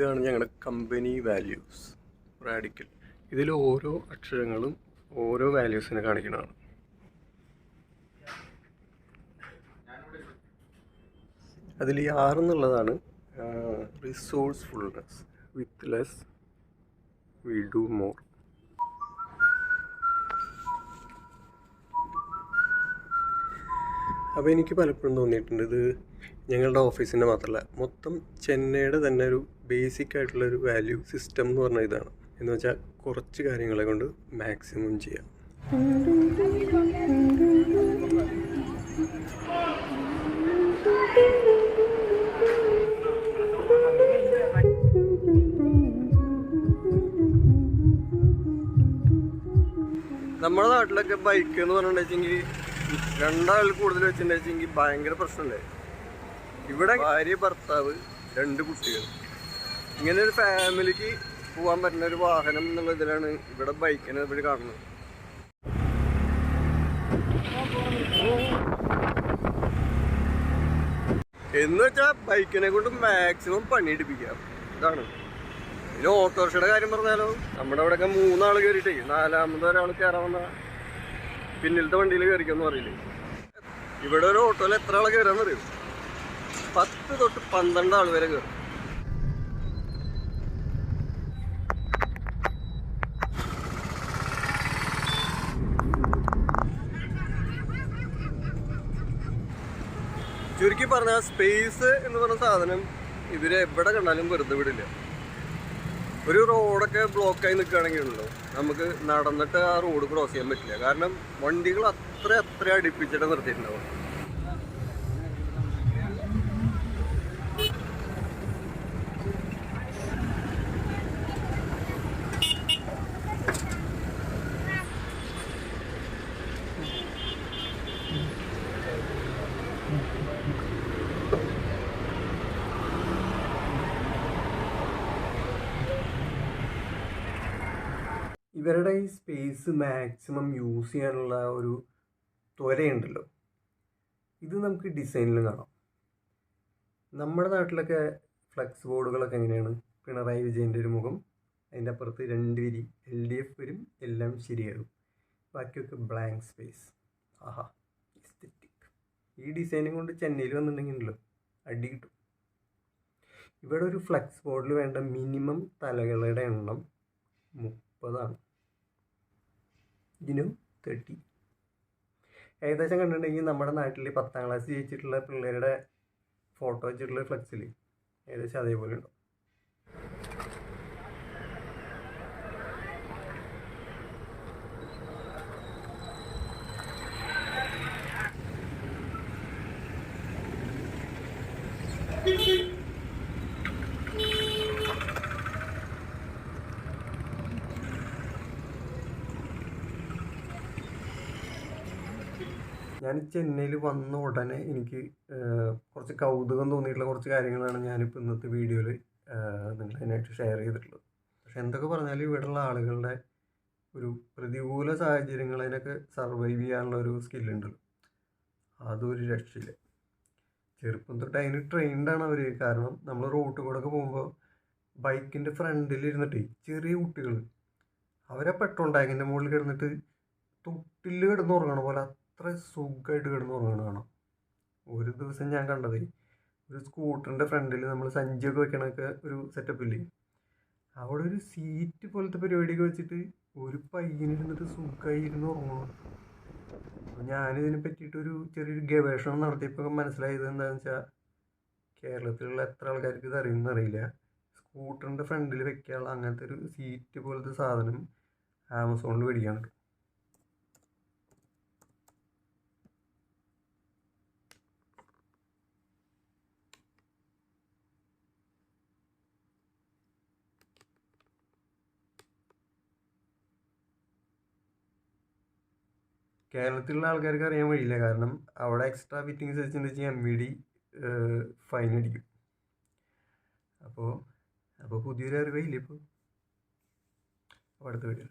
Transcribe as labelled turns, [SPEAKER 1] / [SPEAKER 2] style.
[SPEAKER 1] ഇതാണ് ഞങ്ങളുടെ company values radical ഇതിൽ ഓരോ അക്ഷരങ്ങളും ഓരോ വാല്യൂസിനെ കാണിക്കുന്നതാണ്. അതിൽ ഈ ആറ് എന്നുള്ളതാണ് resourcefulness with less we do more അപ്പോൾ എനിക്ക് പലപ്പോഴും തോന്നിയിട്ടുണ്ട് ഇത് ഞങ്ങളുടെ ഓഫീസിന്റെ മാത്രമല്ല മൊത്തം ചെന്നൈയുടെ തന്നെ ഒരു ബേസിക് ആയിട്ടുള്ള ഒരു വാല്യൂ സിസ്റ്റം എന്ന് പറഞ്ഞ ഇതാണ്. എന്ന് വെച്ചാൽ കുറച്ച് കാര്യങ്ങളെ കൊണ്ട് മാക്സിമം ചെയ്യാം. നമ്മുടെ നാട്ടിലൊക്കെ ബൈക്ക് എന്ന് പറഞ്ഞിട്ടുണ്ടെങ്കിൽ രണ്ടാളിൽ കൂടുതൽ വെച്ചിട്ടുണ്ടെങ്കിൽ ഭയങ്കര പ്രശ്നമുണ്ടായി ഇവിടെ ഭാര്യ ഭർത്താവ് രണ്ട് കുട്ടികൾ. ഇങ്ങനെ ഒരു ഫാമിലിക്ക് പോകാൻ പറ്റുന്ന ഒരു വാഹനം എന്നുള്ള ഇതിലാണ് ഇവിടെ ബൈക്കിനെ ഇവിടെ കാണുന്നത്. എന്ന് വെച്ചാൽ ബൈക്കിനെ കൊണ്ട് മാക്സിമം പണിയെടുപ്പിക്കാം ഇതാണ്. പിന്നെ ഓട്ടോറിക്ഷയുടെ കാര്യം പറഞ്ഞാലോ? നമ്മുടെ അവിടെയൊക്കെ മൂന്നാൾ കയറിയിട്ടേ നാലാമത് ഒരാൾ കയറാൻ പിന്നിലത്തെ വണ്ടിയിൽ കയറിക്കാന്ന് പറയില്ലേ? ഇവിടെ ഒരു ഓട്ടോയിൽ എത്ര ആൾ കയറാന്ന് അറിയും പത്ത് തൊട്ട് പന്ത്രണ്ട് ആൾ വരെ കയറും ചുരുക്കി പറഞ്ഞ സ്പേസ് എന്ന് പറഞ്ഞ സാധനം ഇവരെ എവിടെ കണ്ടാലും വെറുതെ വിടില്ല. ഒരു റോഡൊക്കെ ബ്ലോക്കായി ഉണ്ടോ? നമുക്ക് നടന്നിട്ട് ആ റോഡ് ക്രോസ് ചെയ്യാൻ പറ്റില്ല. കാരണം വണ്ടികൾ അത്ര അത്ര അടുപ്പിച്ചിട്ട് നിർത്തിയിട്ടുണ്ടാവും. ഇവരുടെ ഈ സ്പേസ് മാക്സിമം യൂസ് ചെയ്യാനുള്ള ഒരു ത്വരയുണ്ടല്ലോ. ഇത് നമുക്ക് ഡിസൈനിലും കാണാം. നമ്മുടെ നാട്ടിലൊക്കെ ഫ്ലെക്സ് ബോർഡുകളൊക്കെ എങ്ങനെയാണ്? പിണറായി വിജയന്റെ ഒരു മുഖം അതിന്റെ അപ്പുറത്ത് രണ്ട് വിരി എൽ ഡി എഫ് വരും എല്ലാം ശരിയാകും. ബാക്കിയൊക്കെ ബ്ലാങ്ക് സ്പേസ് ആഹാ എസ്തെറ്റിക് ഈ ഡിസൈനും കൊണ്ട് ചെന്നൈയിൽ വന്നിട്ടുണ്ടെങ്കിലോ അടി കിട്ടും. ഇവിടെ ഒരു ഫ്ലെക്സ് ബോർഡിൽ വേണ്ട മിനിമം തലകളുടെ എണ്ണം മുപ്പതാണ്. ഇതിനും തേർട്ടി ഏകദേശം കണ്ടിട്ടുണ്ടെങ്കിൽ നമ്മുടെ നാട്ടിൽ പത്താം ക്ലാസ് ജയിച്ചിട്ടുള്ള പിള്ളേരുടെ ഫോട്ടോ വെച്ചിട്ടുള്ള ഫ്ലെക്സിൽ ഏകദേശം അതേപോലെ ഉണ്ടാവും. ഞാൻ ചെന്നൈയിൽ വന്ന ഉടനെ എനിക്ക് കുറച്ച് കൗതുകം തോന്നിയിട്ടുള്ള കുറച്ച് കാര്യങ്ങളാണ് ഞാനിപ്പോൾ ഇന്നത്തെ വീഡിയോയിൽ നിങ്ങളതിനായിട്ട് ഷെയർ ചെയ്തിട്ടുള്ളത്. പക്ഷെ എന്തൊക്കെ പറഞ്ഞാലും ഇവിടെയുള്ള ആളുകളുടെ ഒരു പ്രതികൂല സാഹചര്യങ്ങളതിനൊക്കെ സർവൈവ് ചെയ്യാനുള്ള ഒരു സ്കില്ലുണ്ടല്ലോ അതൊരു രക്ഷയില്ല. ചെറുപ്പം തൊട്ട് അതിന് ട്രെയിൻഡാണ് അവർ കാരണം നമ്മൾ റോട്ടിൽ കൂടെ ഒക്കെ പോകുമ്പോൾ ബൈക്കിന്റെ ഫ്രണ്ടിൽ ഇരുന്നിട്ട് ചെറിയ കുട്ടികൾ അവരെ പെട്രോൾ ടാങ്കിന്റെ മുകളിൽ കിടന്നിട്ട് തൊട്ടിൽ കിടന്ന് ഉറങ്ങണ പോലെ അത്ര സുഖമായിട്ട് കിടന്ന് ഉറങ്ങണ കാണാം. ഒരു ദിവസം ഞാൻ കണ്ടത് ഒരു സ്കൂട്ടറിന്റെ ഫ്രണ്ടിൽ നമ്മൾ സഞ്ചിയൊക്കെ വെക്കണൊക്കെ ഒരു സെറ്റപ്പ് ഇല്ലേ? അവിടെ ഒരു സീറ്റ് പോലത്തെ പരിപാടിയൊക്കെ വെച്ചിട്ട് ഒരു പയ്യനിരുന്നിട്ട് സുഖമായി ഇരുന്ന് ഉറങ്ങണം. അപ്പോൾ ഞാനിതിനെ പറ്റിയിട്ടൊരു ചെറിയൊരു ഗവേഷണം നടത്തിയപ്പോൾ മനസ്സിലായത് എന്താണെന്ന് വെച്ചാൽ കേരളത്തിലുള്ള എത്ര ആൾക്കാർക്ക് ഇത് അറിയുമെന്ന് അറിയില്ല. സ്കൂട്ടറിന്റെ ഫ്രണ്ടിൽ വെക്കാനുള്ള അങ്ങനത്തെ ഒരു സീറ്റ് പോലത്തെ സാധനം ആമസോണിൽ മേടിക്കാൻ കേരളത്തിലുള്ള ആൾക്കാർക്ക് അറിയാൻ വഴിയില്ല. കാരണം അവിടെ എക്സ്ട്രാ ഫിറ്റിങ്സ് വെച്ചാൽ എം വി ഡി ഫൈൻ അടിക്കും. അപ്പോൾ അപ്പോൾ പുതിയൊരു അറിവില്ല ഇപ്പോൾ അപ്പോൾ അടുത്ത വീഡിയോ